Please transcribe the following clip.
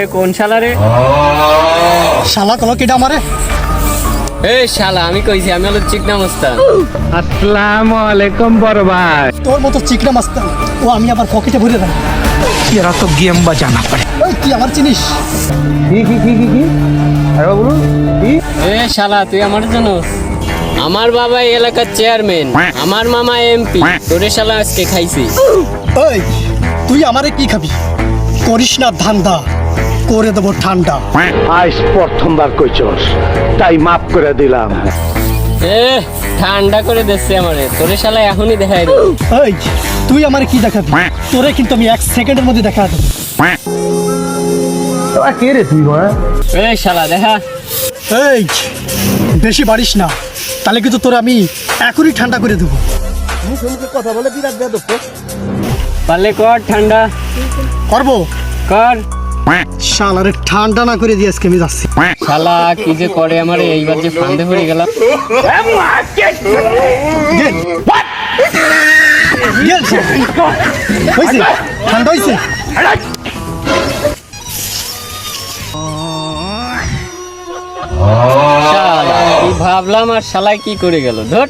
এ কোন শালা রে? শালা কলো কেটা আমারে এ শালা আমি কইছি আমি হলো চিকনা মস্তান। আসসালামু আলাইকুম বড় ভাই। তোর মতো চিকনা মাস্তান ও আমি আবার পকেটে ভরে দেয় এরা তো গেম বাজানা পারে ওই তুই আমার চিনিস? কি কি কি কি আরে বলুন কি? এ শালা তুই আমার জন্য? আমার বাবা এই এলাকার চেয়ারম্যান আমার মামা এমপি তোরে শালা আজকে খাইছি। ওই তুই আমারে কি খাবি? করিস না ধান্দা। করে দেবো ঠান্ডা। আজ প্রথমবার কইছস তাই মাফ করে দিলাম। এ ঠান্ডা করে দিচ্ছে আমারে। তোরে শালা এখনই দেখাই দেবো। ওই তুই আমারে কি দেখাবি? তোরে কিন্তু আমি এক সেকেন্ডের মধ্যে দেখা দেবো। কে রে তুই মা? এ শালা দেখা। এই বেশি বাড়িস না। তাহলে কিন্তু তোর আমি এখনই ঠান্ডা করে দেবো। পারলে কর ঠান্ডা। করব? কর। শালারে ঠান্ডা না করে দিয়ে আজকে আমি যাচ্ছি। শালা কি যে করে আমারে? এইবার যে ফান্দে পড়ে গেলাম। গেল। গেল ঠান্ডা হয়েছে ভাবলাম আর শালায় কি করে গেল? ধর।